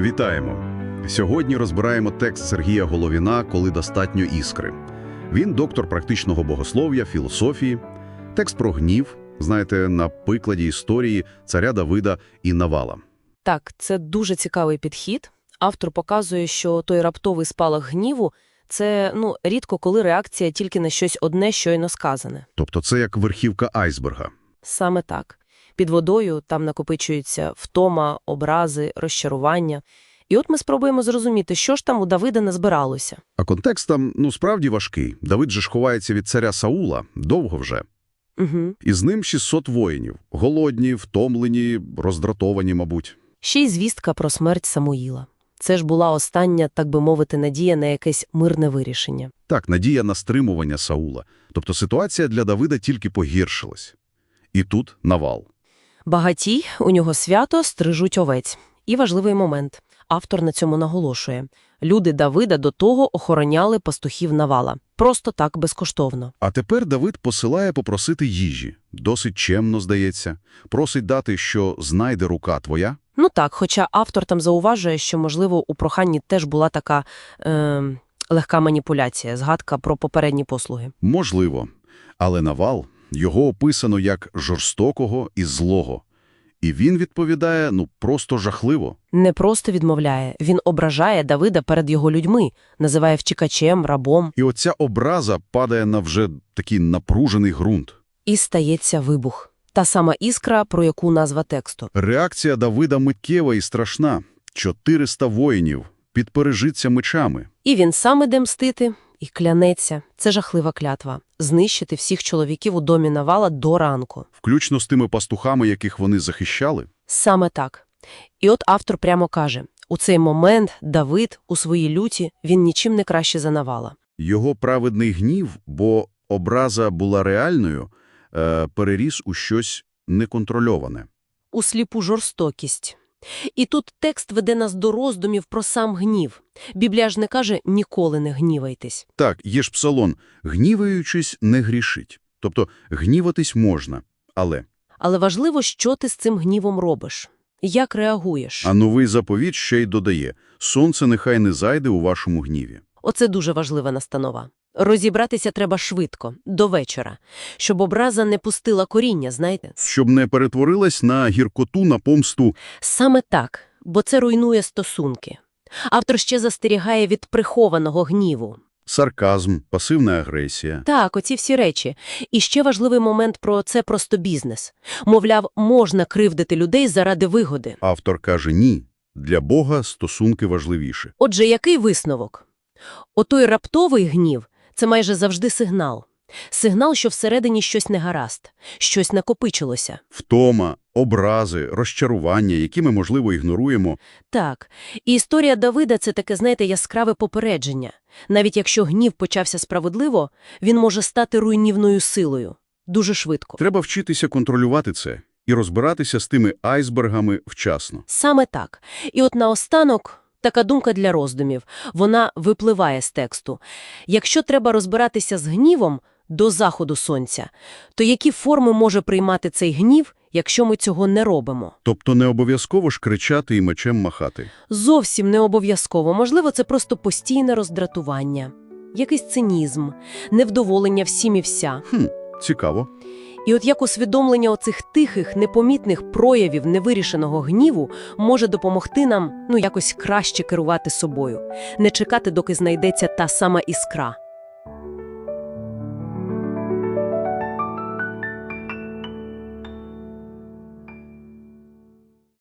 Вітаємо! Сьогодні розбираємо текст Сергія Головіна «Коли достатньо іскри». Він доктор практичного богослов'я, філософії. Текст про гнів, знаєте, на прикладі історії царя Давида і Навала. Так, це дуже цікавий підхід. Автор показує, що той раптовий спалах гніву – це ну, рідко коли реакція тільки на щось одне щойно сказане. Тобто це як верхівка айсберга. Саме так. Під водою там накопичуються втома, образи, розчарування. І от ми спробуємо зрозуміти, що ж там у Давида назбиралося. А контекст там, ну, справді важкий. Давид же ж ховається від царя Саула, довго вже. Угу. І з ним 600 воїнів. Голодні, втомлені, роздратовані, мабуть. Ще й звістка про смерть Самуїла. Це ж була остання, так би мовити, надія на якесь мирне вирішення. Так, надія на стримування Саула. Тобто ситуація для Давида тільки погіршилась. І тут навал. Багатій, у нього свято, стрижуть овець. І важливий момент. Автор на цьому наголошує. Люди Давида до того охороняли пастухів Навала. Просто так, безкоштовно. А тепер Давид посилає попросити їжі. Досить чемно, здається. Просить дати, що знайде рука твоя. Ну так, хоча автор там зауважує, що, можливо, у проханні теж була така е, легка маніпуляція, згадка про попередні послуги. Можливо. Але Навал, його описано як жорстокого і злого. І він відповідає, ну, просто жахливо. Не просто відмовляє, він ображає Давида перед його людьми, називає втікачем, рабом, І оця образа падає на вже такий напружений ґрунт. і стається вибух. Та сама іскра, про яку назва тексту. Реакція Давида миттєва і страшна. 400 воїнів підпережиться мечами. І він сам іде мстити, і клянеться. Це жахлива клятва. Знищити всіх чоловіків у домі Навала до ранку. Включно з тими пастухами, яких вони захищали. Саме так. І от автор прямо каже, у цей момент Давид у своїй люті, він нічим не краще за Навала. Його праведний гнів, бо образа була реальною, е, переріс у щось неконтрольоване. у сліпу жорстокість. І тут текст веде нас до роздумів про сам гнів. Біблія ж не каже «ніколи не гнівайтесь». Так, є ж псалон «гніваючись, не грішить». Тобто гніватись можна, але... Але важливо, що ти з цим гнівом робиш. Як реагуєш? А новий заповіт ще й додає «сонце нехай не зайде у вашому гніві». Оце дуже важлива настанова. Розібратися треба швидко, до вечора, щоб образа не пустила коріння, знаєте? Щоб не перетворилась на гіркоту, на помсту. Саме так, бо це руйнує стосунки. Автор ще застерігає від прихованого гніву. Сарказм, пасивна агресія. Так, оці всі речі. І ще важливий момент про це просто бізнес. Мовляв, можна кривдити людей заради вигоди. Автор каже «ні». Для Бога стосунки важливіше. Отже, який висновок? Отой раптовий гнів – це майже завжди сигнал. Сигнал, що всередині щось не гаразд, щось накопичилося. Втома, образи, розчарування, які ми, можливо, ігноруємо. Так, і історія Давида – це таке, знаєте, яскраве попередження. Навіть якщо гнів почався справедливо, він може стати руйнівною силою. Дуже швидко. Треба вчитися контролювати це і розбиратися з тими айсбергами вчасно. Саме так. І от наостанок така думка для роздумів. Вона випливає з тексту. Якщо треба розбиратися з гнівом до заходу сонця, то які форми може приймати цей гнів, якщо ми цього не робимо? Тобто не обов'язково ж кричати і мечем махати. Зовсім не обов'язково. Можливо, це просто постійне роздратування, якийсь цинізм, невдоволення всім і вся. Хм, цікаво. І от як усвідомлення оцих тихих, непомітних проявів невирішеного гніву може допомогти нам, ну, якось краще керувати собою, не чекати, доки знайдеться та сама іскра,